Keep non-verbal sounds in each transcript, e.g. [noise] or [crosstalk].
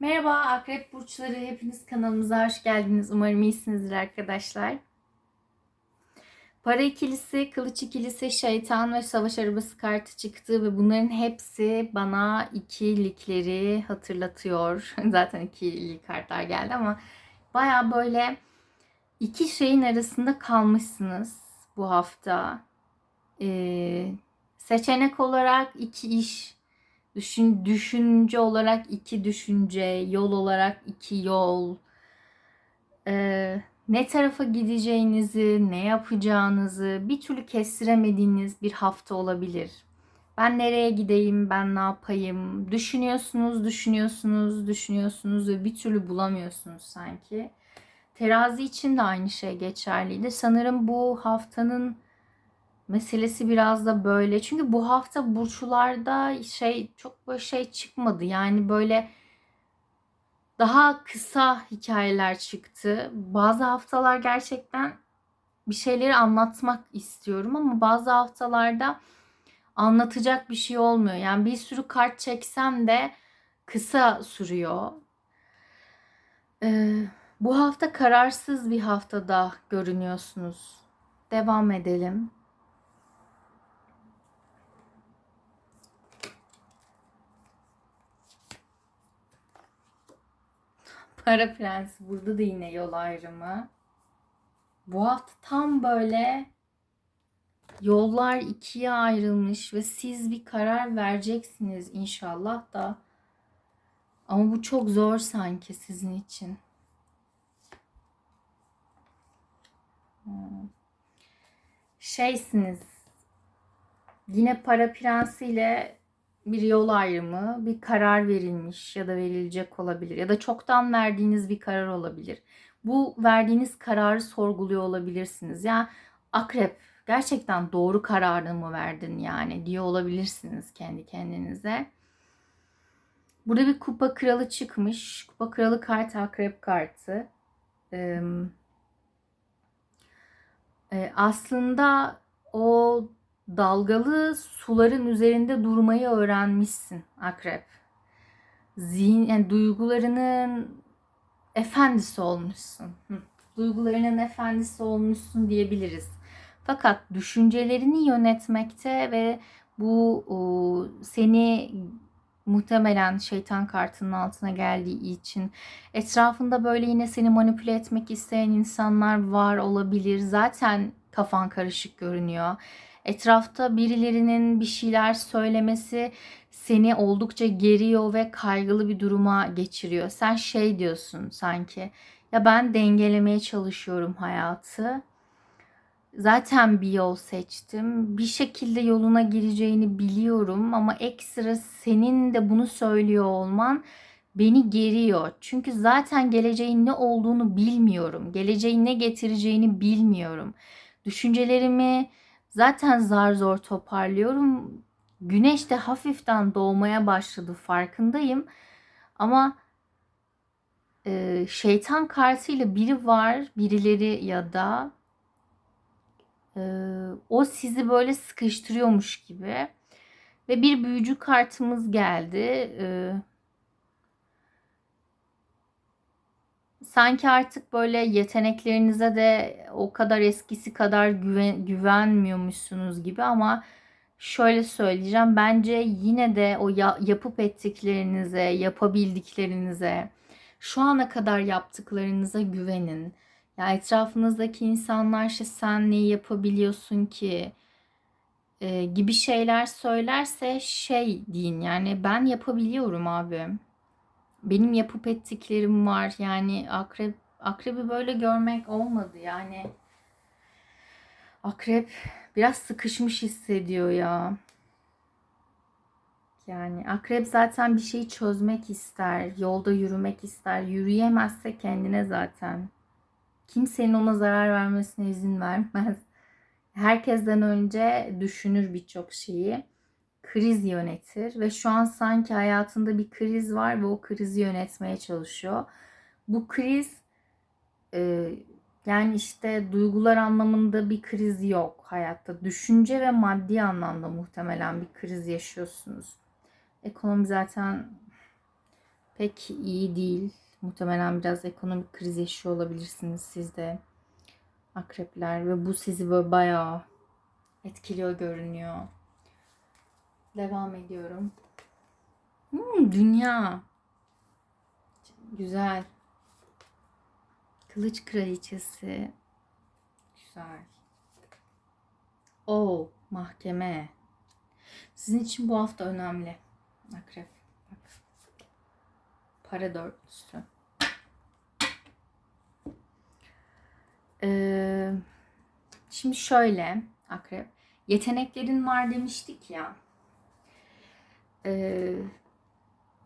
Merhaba Akrep Burçları, hepiniz kanalımıza hoş geldiniz. Umarım iyisinizdir arkadaşlar. Para ikilisi, kılıç ikilisi, şeytan ve savaş arabası kartı çıktı ve bunların hepsi bana ikilikleri hatırlatıyor. [laughs] Zaten ikili kartlar geldi ama baya böyle iki şeyin arasında kalmışsınız bu hafta. Ee, seçenek olarak iki iş Düşün, düşünce olarak iki düşünce, yol olarak iki yol. Ee, ne tarafa gideceğinizi, ne yapacağınızı bir türlü kestiremediğiniz bir hafta olabilir. Ben nereye gideyim, ben ne yapayım? Düşünüyorsunuz, düşünüyorsunuz, düşünüyorsunuz ve bir türlü bulamıyorsunuz sanki. Terazi için de aynı şey geçerliydi. Sanırım bu haftanın meselesi biraz da böyle. Çünkü bu hafta burçlarda şey çok böyle şey çıkmadı. Yani böyle daha kısa hikayeler çıktı. Bazı haftalar gerçekten bir şeyleri anlatmak istiyorum ama bazı haftalarda anlatacak bir şey olmuyor. Yani bir sürü kart çeksem de kısa sürüyor. Ee, bu hafta kararsız bir haftada görünüyorsunuz. Devam edelim. Para Prensi burada da yine yol ayrımı. Bu hafta tam böyle yollar ikiye ayrılmış ve siz bir karar vereceksiniz inşallah da. Ama bu çok zor sanki sizin için. Hmm. Şeysiniz. Yine para prensiyle bir yol ayrımı, bir karar verilmiş ya da verilecek olabilir ya da çoktan verdiğiniz bir karar olabilir. Bu verdiğiniz kararı sorguluyor olabilirsiniz. Ya akrep gerçekten doğru kararını mı verdin yani diye olabilirsiniz kendi kendinize. Burada bir kupa kralı çıkmış. Kupa kralı kart akrep kartı. Ee, aslında o dalgalı suların üzerinde durmayı öğrenmişsin akrep. Zihin, yani duygularının efendisi olmuşsun. Duygularının efendisi olmuşsun diyebiliriz. Fakat düşüncelerini yönetmekte ve bu seni muhtemelen şeytan kartının altına geldiği için etrafında böyle yine seni manipüle etmek isteyen insanlar var olabilir. Zaten kafan karışık görünüyor etrafta birilerinin bir şeyler söylemesi seni oldukça geriyor ve kaygılı bir duruma geçiriyor. Sen şey diyorsun sanki ya ben dengelemeye çalışıyorum hayatı. Zaten bir yol seçtim. Bir şekilde yoluna gireceğini biliyorum ama ekstra senin de bunu söylüyor olman beni geriyor. Çünkü zaten geleceğin ne olduğunu bilmiyorum. Geleceğin ne getireceğini bilmiyorum. Düşüncelerimi Zaten zar zor toparlıyorum. Güneş de hafiften doğmaya başladı farkındayım. Ama e, şeytan kartıyla biri var, birileri ya da e, o sizi böyle sıkıştırıyormuş gibi. Ve bir büyücü kartımız geldi. E, sanki artık böyle yeteneklerinize de o kadar eskisi kadar güven, güvenmiyormuşsunuz gibi ama şöyle söyleyeceğim. Bence yine de o ya, yapıp ettiklerinize, yapabildiklerinize, şu ana kadar yaptıklarınıza güvenin. Ya etrafınızdaki insanlar işte sen neyi yapabiliyorsun ki e, gibi şeyler söylerse şey deyin yani ben yapabiliyorum abi benim yapıp ettiklerim var. Yani akrep akrebi böyle görmek olmadı yani. Akrep biraz sıkışmış hissediyor ya. Yani akrep zaten bir şeyi çözmek ister, yolda yürümek ister. Yürüyemezse kendine zaten. Kimsenin ona zarar vermesine izin vermez. Herkesten önce düşünür birçok şeyi kriz yönetir ve şu an sanki hayatında bir kriz var ve o krizi yönetmeye çalışıyor. Bu kriz e, yani işte duygular anlamında bir kriz yok hayatta. Düşünce ve maddi anlamda muhtemelen bir kriz yaşıyorsunuz. Ekonomi zaten pek iyi değil. Muhtemelen biraz ekonomik kriz yaşıyor olabilirsiniz siz de. Akrepler ve bu sizi böyle bayağı etkiliyor görünüyor. Devam ediyorum. Hmm, dünya. Güzel. Kılıç kraliçesi. Güzel. O mahkeme. Sizin için bu hafta önemli. Akrep. Bak. Para dörtlüsü. Ee, şimdi şöyle akrep. Yeteneklerin var demiştik ya. Ee,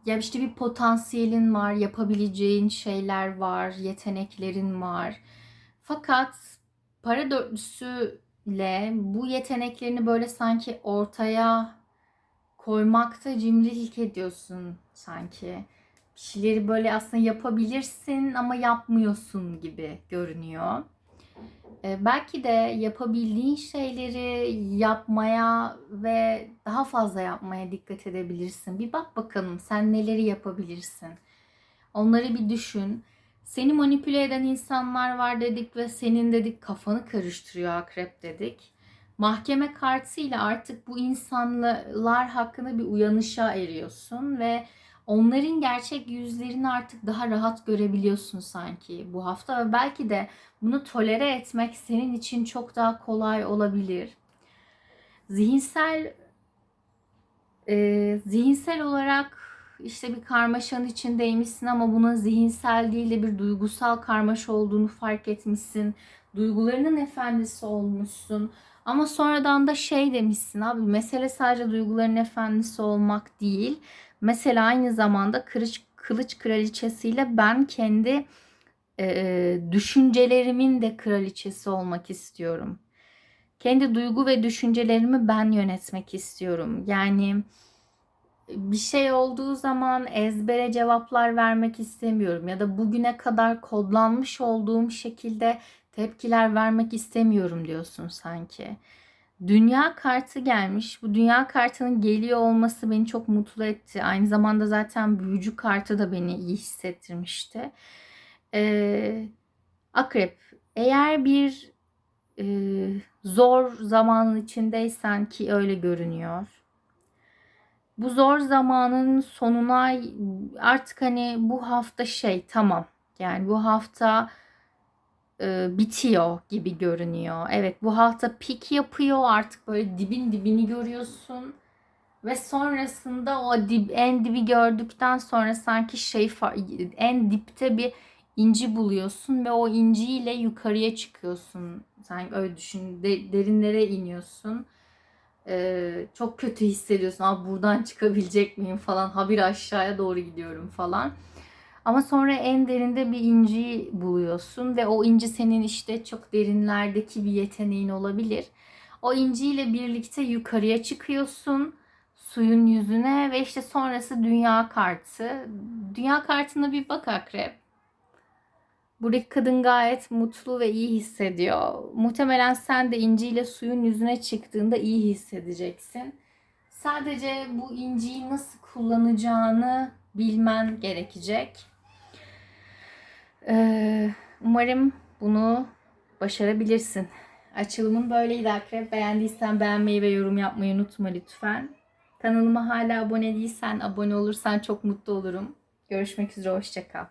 ya işte bir potansiyelin var, yapabileceğin şeyler var, yeteneklerin var. Fakat para dörtlüsüyle bu yeteneklerini böyle sanki ortaya koymakta cimrilik ediyorsun sanki. Bir şeyleri böyle aslında yapabilirsin ama yapmıyorsun gibi görünüyor. Ee, belki de yapabildiğin şeyleri yapmaya ve daha fazla yapmaya dikkat edebilirsin. Bir bak bakalım sen neleri yapabilirsin. Onları bir düşün. Seni manipüle eden insanlar var dedik ve senin dedik kafanı karıştırıyor akrep dedik. Mahkeme kartıyla artık bu insanlar hakkında bir uyanışa eriyorsun ve onların gerçek yüzlerini artık daha rahat görebiliyorsun sanki bu hafta ve belki de bunu tolere etmek senin için çok daha kolay olabilir. Zihinsel e, zihinsel olarak işte bir karmaşanın içindeymişsin ama bunun zihinsel değil de bir duygusal karmaşa olduğunu fark etmişsin. Duygularının efendisi olmuşsun. Ama sonradan da şey demişsin abi mesele sadece duyguların efendisi olmak değil. Mesela aynı zamanda kılıç, kılıç kraliçesiyle ben kendi e, düşüncelerimin de kraliçesi olmak istiyorum. Kendi duygu ve düşüncelerimi ben yönetmek istiyorum. Yani bir şey olduğu zaman ezbere cevaplar vermek istemiyorum ya da bugüne kadar kodlanmış olduğum şekilde tepkiler vermek istemiyorum diyorsun sanki. Dünya kartı gelmiş. Bu dünya kartının geliyor olması beni çok mutlu etti. Aynı zamanda zaten büyücü kartı da beni iyi hissettirmişti. Ee, akrep, eğer bir e, zor zamanın içindeysen ki öyle görünüyor. Bu zor zamanın sonuna artık hani bu hafta şey tamam. Yani bu hafta e, bitiyor gibi görünüyor. Evet bu hafta pik yapıyor artık böyle dibin dibini görüyorsun. Ve sonrasında o dip, en dibi gördükten sonra sanki şey en dipte bir inci buluyorsun ve o inciyle yukarıya çıkıyorsun. Sen öyle düşün. De, derinlere iniyorsun. Ee, çok kötü hissediyorsun. Abi buradan çıkabilecek miyim falan. Habir aşağıya doğru gidiyorum falan. Ama sonra en derinde bir inci buluyorsun ve o inci senin işte çok derinlerdeki bir yeteneğin olabilir. O inciyle birlikte yukarıya çıkıyorsun suyun yüzüne ve işte sonrası dünya kartı. Dünya kartına bir bak akrep. Buradaki kadın gayet mutlu ve iyi hissediyor. Muhtemelen sen de inciyle suyun yüzüne çıktığında iyi hissedeceksin. Sadece bu inciyi nasıl kullanacağını bilmen gerekecek. Ee, umarım bunu başarabilirsin. Açılımın böyleydi Akrep. Beğendiysen beğenmeyi ve yorum yapmayı unutma lütfen. Kanalıma hala abone değilsen abone olursan çok mutlu olurum. Görüşmek üzere, hoşçakal.